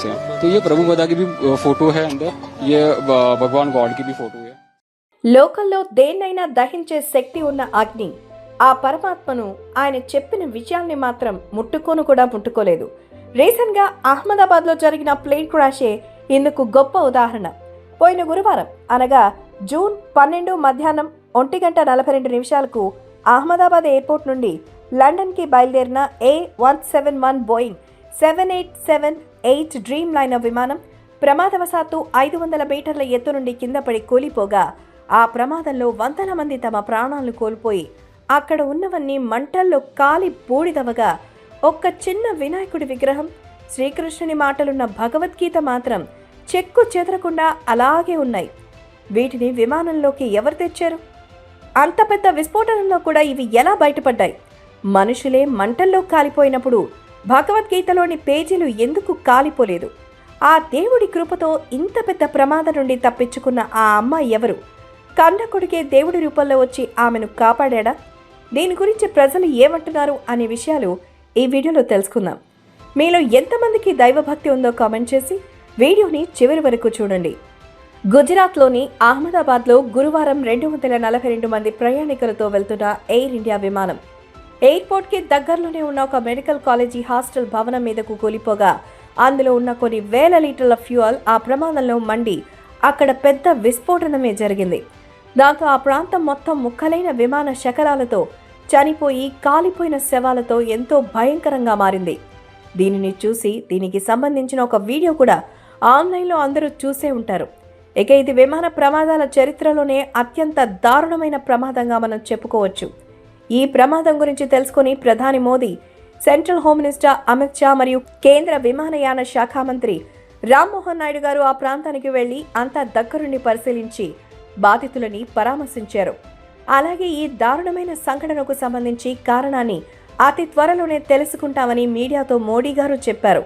से हैं तो ये प्रभु बदा की भी फोटो है अंदर ये ब- भगवान गॉड की भी फोटो है లోకంలో దేన్నైనా దహించే శక్తి ఉన్న అగ్ని ఆ పరమాత్మను ఆయన చెప్పిన విషయాల్ని మాత్రం ముట్టుకోను కూడా ముట్టుకోలేదు రీసెంట్ గా అహ్మదాబాద్ లో జరిగిన ప్లేన్ క్రాషే ఇందుకు గొప్ప ఉదాహరణ పోయిన గురువారం అనగా జూన్ పన్నెండు మధ్యాహ్నం ఒంటి గంట నలభై రెండు నిమిషాలకు అహ్మదాబాద్ ఎయిర్పోర్ట్ నుండి లండన్ కి బయలుదేరిన A one seven one Boeing seven eight seven eight Dreamliner విమానం ప్రమాదవశాత్తు ఐదు వందల మీటర్ల ఎత్తు నుండి కింద పడి కూలిపోగా ఆ ప్రమాదంలో వందల మంది తమ ప్రాణాలను కోల్పోయి అక్కడ ఉన్నవన్నీ మంటల్లో కాలి బూడిదవగా ఒక్క చిన్న వినాయకుడి విగ్రహం శ్రీకృష్ణుని మాటలున్న భగవద్గీత మాత్రం చెక్కు చెదరకుండా అలాగే ఉన్నాయి. వీటిని విమానంలోకి ఎవరు తెచ్చారు? అంత పెద్ద విస్ఫోటనంలో కూడా ఇవి ఎలా బయటపడ్డాయి? మనుషులే మంటల్లో కాలిపోయినప్పుడు భగవద్గీతలోని పేజీలు ఎందుకు కాలిపోలేదు? ఆ దేవుడి కృపతో ఇంత పెద్ద ప్రమాదం నుండి తప్పించుకున్న ఆ అమ్మాయి ఎవరు? కన్న కొడుకే దేవుడి రూపంలో వచ్చి ఆమెను కాపాడా దీని గురించి ప్రజలు ఏమంటున్నారు అనే విషయాలు ఈ వీడియోలో తెలుసుకుందాం. మీలో ఎంతమందికి దైవభక్తి ఉందో కామెంట్ చేసి వీడియోని చివరి వరకు చూడండి. గుజరాత్లోని అహ్మదాబాద్లో గురువారం రెండు వందల నలభై రెండు మంది ప్రయాణికులతో వెళ్తున్న ఎయిర్ ఇండియా విమానం ఎయిర్పోర్ట్కి దగ్గరలోనే ఉన్న ఒక మెడికల్ కాలేజీ హాస్టల్ భవనం మీదకు కూలిపోగా అందులో ఉన్న కొన్ని వేల లీటర్ల ఫ్యూయల్ ఆ ప్రమాదంలో మండి అక్కడ పెద్ద విస్ఫోటనమే జరిగింది. దాంతో ఆ ప్రాంతం మొత్తం ముక్కలైన విమాన శకలాలతో చనిపోయి కాలిపోయిన శవాలతో ఎంతో భయంకరంగా మారింది. దీనిని చూసి దీనికి సంబంధించిన ఒక వీడియో కూడా ఆన్లైన్లో అందరూ చూసే ఉంటారు. ఇక ఇది విమాన ప్రమాదాల చరిత్రలోనే అత్యంత దారుణమైన ప్రమాదంగా మనం చెప్పుకోవచ్చు. ఈ ప్రమాదం గురించి తెలుసుకుని ప్రధాని Modi central home minister Amit Shah మరియు కేంద్ర విమానయాన శాఖ మంత్రి రామ్మోహన్ నాయుడు గారు ఆ ప్రాంతానికి వెళ్ళి అంతా దగ్గరుండి పరిశీలించి బాధితులని పరామర్శించారు. అలాగే ఈ దారుణమైన సంఘటనకు సంబంధించి కారణాన్ని అతి త్వరలోనే తెలుసుకుంటామని మీడియాతో మోడీ గారు చెప్పారు.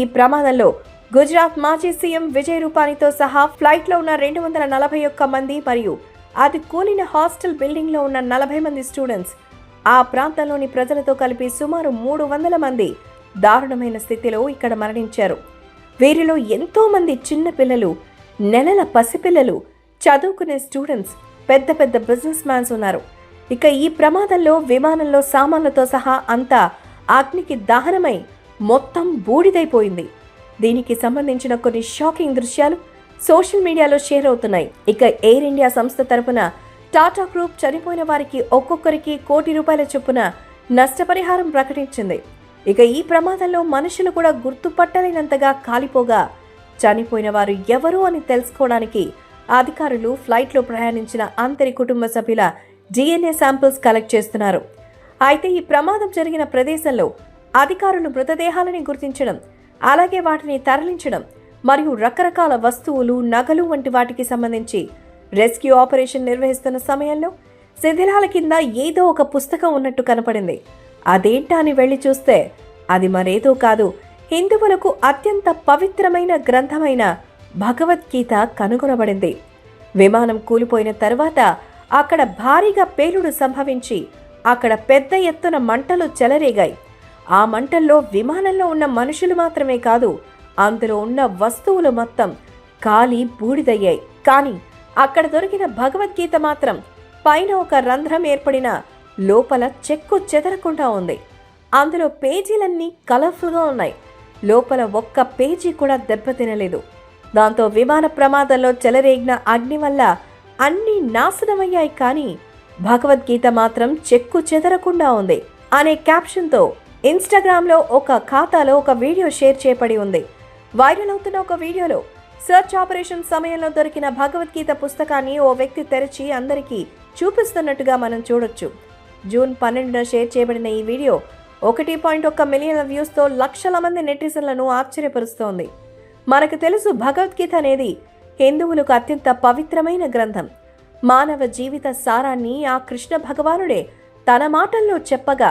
ఈ ప్రమాదంలో గుజరాత్ మాజీ సీఎం విజయ్ రూపానీతో సహా ఫ్లైట్లో ఉన్న రెండు వందల నలభై ఒక్క మంది మరియు అది కూలిన హాస్టల్ బిల్డింగ్లో ఉన్న నలభై మంది స్టూడెంట్స్. ఆ ప్రాంతంలోని ప్రజలతో కలిపి సుమారు మూడు వందల మంది దారుణమైన స్థితిలో ఇక్కడ మరణించారు. వీరిలో ఎంతో మంది నెలల పసిపిల్లలు చదువుకునే స్టూడెంట్స్ పెద్ద పెద్ద బిజినెస్ మ్యాన్స్ ఉన్నారు. ఇక ఈ ప్రమాదంలో విమానంలో సామాన్లతో సహా అంతా అగ్నికి దహనమై మొత్తం బూడిదైపోయింది. దీనికి సంబంధించిన కొన్ని షాకింగ్ దృశ్యాలు సోషల్ మీడియాలో షేర్ అవుతున్నాయి. ఇక ఎయిర్ ఇండియా సంస్థ తరపున టాటా గ్రూప్ చనిపోయిన వారికి ఒక్కొక్కరికి కోటి రూపాయల చొప్పున నష్టపరిహారం ప్రకటించింది. ఇక ఈ ప్రమాదంలో మనుషులు కూడా గుర్తుపట్టలేనంతగా కాలిపోగా చనిపోయిన వారు ఎవరు అని తెలుసుకోవడానికి అధికారులు ఫ్లైట్లో ప్రయాణించిన అందరి కుటుంబ సభ్యుల డిఎన్ఏ శాంపిల్స్ కలెక్ట్ చేస్తున్నారు. అయితే ఈ ప్రమాదం జరిగిన ప్రదేశంలో అధికారులు మృతదేహాలని గుర్తించడం అలాగే వాటిని తరలించడం మరియు రకరకాల వస్తువులు నగలు వంటి వాటికి సంబంధించి రెస్క్యూ ఆపరేషన్ నిర్వహిస్తున్న సమయంలో శిథిలాల కింద ఏదో ఒక పుస్తకం ఉన్నట్టు కనపడింది. అదేంటా అని వెళ్ళి చూస్తే అది మరేదో కాదు. హిందువులకు అత్యంత పవిత్రమైన గ్రంథమైన భగవద్గీత కనుగొనబడింది. విమానం కూలిపోయిన తర్వాత అక్కడ భారీగా పేలుడు సంభవించి అక్కడ పెద్ద ఎత్తున మంటలు చెలరేగాయి. ఆ మంటల్లో విమానంలో ఉన్న మనుషులు మాత్రమే కాదు అందులో ఉన్న వస్తువులు మొత్తం కాలి బూడిదయ్యాయి. కానీ అక్కడ దొరికిన భగవద్గీత మాత్రం పైన ఒక రంధ్రం ఏర్పడిన లోపల చెక్కు చెదరకుండా ఉంది. అందులో పేజీలన్నీ కలర్ఫుల్గా ఉన్నాయి. లోపల ఒక్క పేజీ కూడా దెబ్బతినలేదు దాంతో విమాన ప్రమాదంలో చెలరేగిన అగ్ని వల్ల అన్నీ నాశనమయ్యాయి కానీ భగవద్గీత మాత్రం చెక్కు చెదరకుండా ఉంది. అనే క్యాప్షన్తో ఇన్స్టాగ్రామ్లో ఒక ఖాతాలో ఒక వీడియో షేర్ చేయబడి ఉంది. వైరల్ అవుతున్న ఒక వీడియోలో సెర్చ్ ఆపరేషన్ సమయంలో దొరికిన భగవద్గీత పుస్తకాన్ని ఓ వ్యక్తి తెరిచి అందరికీ చూపిస్తున్నట్టుగా మనం చూడొచ్చు. జూన్ పన్నెండున షేర్ చేయబడిన ఈ వీడియో ఒకటి పాయింట్ ఒక్క మిలియన్ల వ్యూస్తో లక్షల మంది నెటిజన్లను ఆశ్చర్యపరుస్తోంది. మనకు తెలుసు భగవద్గీత అనేది హిందువులకు అత్యంత పవిత్రమైన గ్రంథం. మానవ జీవిత సారాన్ని ఆ కృష్ణ భగవానుడే తన మాటల్లో చెప్పగా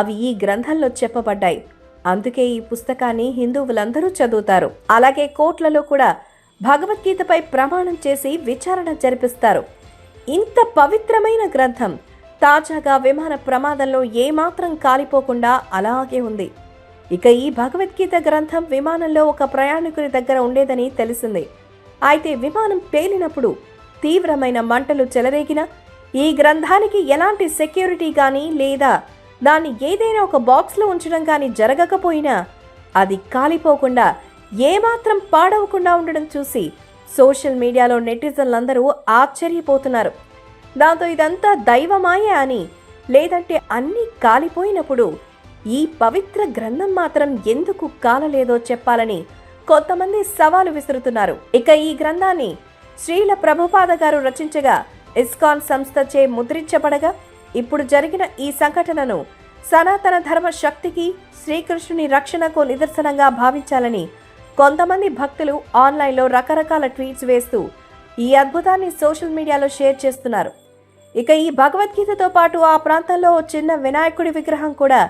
అవి ఈ గ్రంథంలో చెప్పబడ్డాయి. అందుకే ఈ పుస్తకాన్ని హిందువులందరూ చదువుతారు. అలాగే కోర్టులలో కూడా భగవద్గీతపై ప్రమాణం చేసి విచారణ జరిపిస్తారు. ఇంత పవిత్రమైన గ్రంథం తాజాగా విమాన ప్రమాదంలో ఏమాత్రం కాలిపోకుండా అలాగే ఉంది. ఇక ఈ భగవద్గీత గ్రంథం విమానంలో ఒక ప్రయాణికుని దగ్గర ఉండేదని తెలిసింది. అయితే విమానం పేలినప్పుడు తీవ్రమైన మంటలు చెలరేగిన ఈ గ్రంథానికి ఎలాంటి సెక్యూరిటీ కానీ లేదా దాన్ని ఏదైనా ఒక బాక్స్లో ఉంచడం కానీ జరగకపోయినా అది కాలిపోకుండా ఏమాత్రం పాడవకుండా ఉండడం చూసి సోషల్ మీడియాలో నెటిజన్లందరూ ఆశ్చర్యపోతున్నారు. దాంతో ఇదంతా దైవమాయే అని లేదంటే అన్నీ కాలిపోయినప్పుడు ఈ పవిత్ర గ్రంథం మాత్రం ఎందుకు కాలలేదో చెప్పాలని కొంతమంది సవాలు విసురుతున్నారు. ఇక ఈ గ్రంథాన్ని శ్రీల ప్రభుపాద గారు రచించగా ఇస్కాన్ సంస్థచే ముద్రించబడగా ఇప్పుడు జరిగిన ఈ సంఘటనను సనాతన ధర్మ శక్తికి శ్రీకృష్ణుని రక్షణకు నిదర్శనంగా భావించాలని కొంతమంది భక్తులు ఆన్లైన్లో రకరకాల ట్వీట్స్ వేస్తూ ఈ అద్భుతాన్ని సోషల్ మీడియాలో షేర్ చేస్తున్నారు. ఇక ఈ భగవద్గీతతో పాటు ఆ ప్రాంతంలో చిన్న వినాయకుడి విగ్రహం కూడా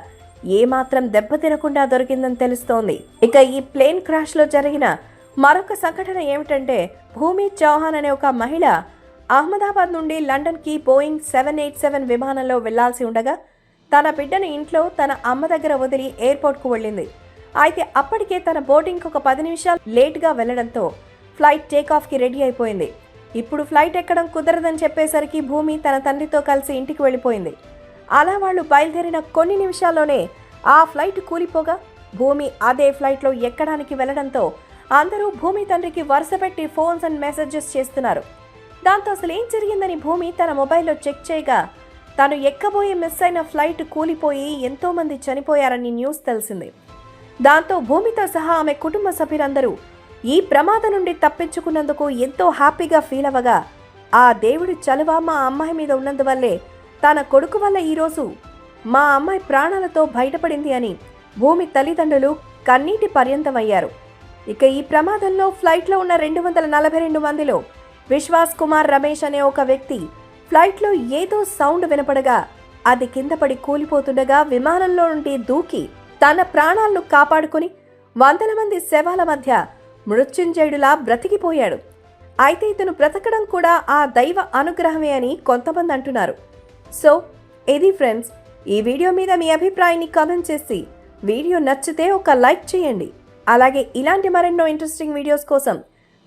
ఏమాత్రం దెబ్బతినకుండా దొరికిందని తెలుస్తోంది. ఇక ఈ ప్లేన్ క్రాష్లో జరిగిన మరొక సంఘటన ఏమిటంటే భూమి చౌహాన్ అనే ఒక మహిళ అహ్మదాబాద్ నుండి లండన్కి బోయింగ్ సెవెన్ ఎయిట్ సెవెన్ విమానంలో వెళ్ళాల్సి ఉండగా తన బిడ్డను ఇంట్లో తన అమ్మ దగ్గర వదిలి ఎయిర్పోర్ట్కు వెళ్ళింది. అయితే అప్పటికే తన బోర్డింగ్కి ఒక పది నిమిషాలు లేట్గా వెళ్ళడంతో ఫ్లైట్ టేకాఫ్కి రెడీ అయిపోయింది. ఇప్పుడు ఫ్లైట్ ఎక్కడం కుదరదని చెప్పేసరికి భూమి తన తండ్రితో కలిసి ఇంటికి వెళ్ళిపోయింది. అలా వాళ్ళు బయలుదేరిన కొన్ని నిమిషాల్లోనే ఆ ఫ్లైట్ కూలిపోగా భూమి అదే ఫ్లైట్లో ఎక్కడానికి వెళ్ళడంతో అందరూ భూమి తండ్రికి వరుసపెట్టి ఫోన్స్ అండ్ మెసేజెస్ చేస్తున్నారు. దాంతో అసలు ఏం జరిగిందని భూమి తన మొబైల్లో చెక్ చేయగా తాను ఎక్కబోయే మిస్ అయిన ఫ్లైట్ కూలిపోయి ఎంతోమంది చనిపోయారని న్యూస్ తెలిసింది. దాంతో భూమితో సహా ఆమె కుటుంబ సభ్యులందరూ ఈ ప్రమాదం నుండి తప్పించుకున్నందుకు ఎంతో హ్యాపీగా ఫీల్ అవ్వగా ఆ దేవుడి చలువ మా అమ్మాయి మీద ఉన్నందువల్లే తన కొడుకు వల్ల ఈరోజు మా అమ్మాయి ప్రాణాలతో బయటపడింది అని భూమి తల్లిదండ్రులు కన్నీటి పర్యంతమయ్యారు. ఇక ఈ ప్రమాదంలో ఫ్లైట్లో ఉన్న రెండు వందల నలభై రెండు మందిలో విశ్వాస్ కుమార్ రమేష్ అనే ఒక వ్యక్తి ఫ్లైట్లో ఏదో సౌండ్ వినపడగా అది కిందపడి కూలిపోతుండగా విమానంలో నుండి దూకి తన ప్రాణాలను కాపాడుకుని వందల మంది శవాల మధ్య మృత్యుంజయుడులా బ్రతికిపోయాడు. అయితే ఇతను బ్రతకడం కూడా ఆ దైవ అనుగ్రహమే అని కొంతమంది అంటున్నారు. సో ఇది ఫ్రెండ్స్ ఈ వీడియో మీద మీ అభిప్రాయాన్ని కామెంట్ చేసి వీడియో నచ్చితే ఒక లైక్ చేయండి. అలాగే ఇలాంటి మరెన్నో ఇంట్రెస్టింగ్ వీడియోస్ కోసం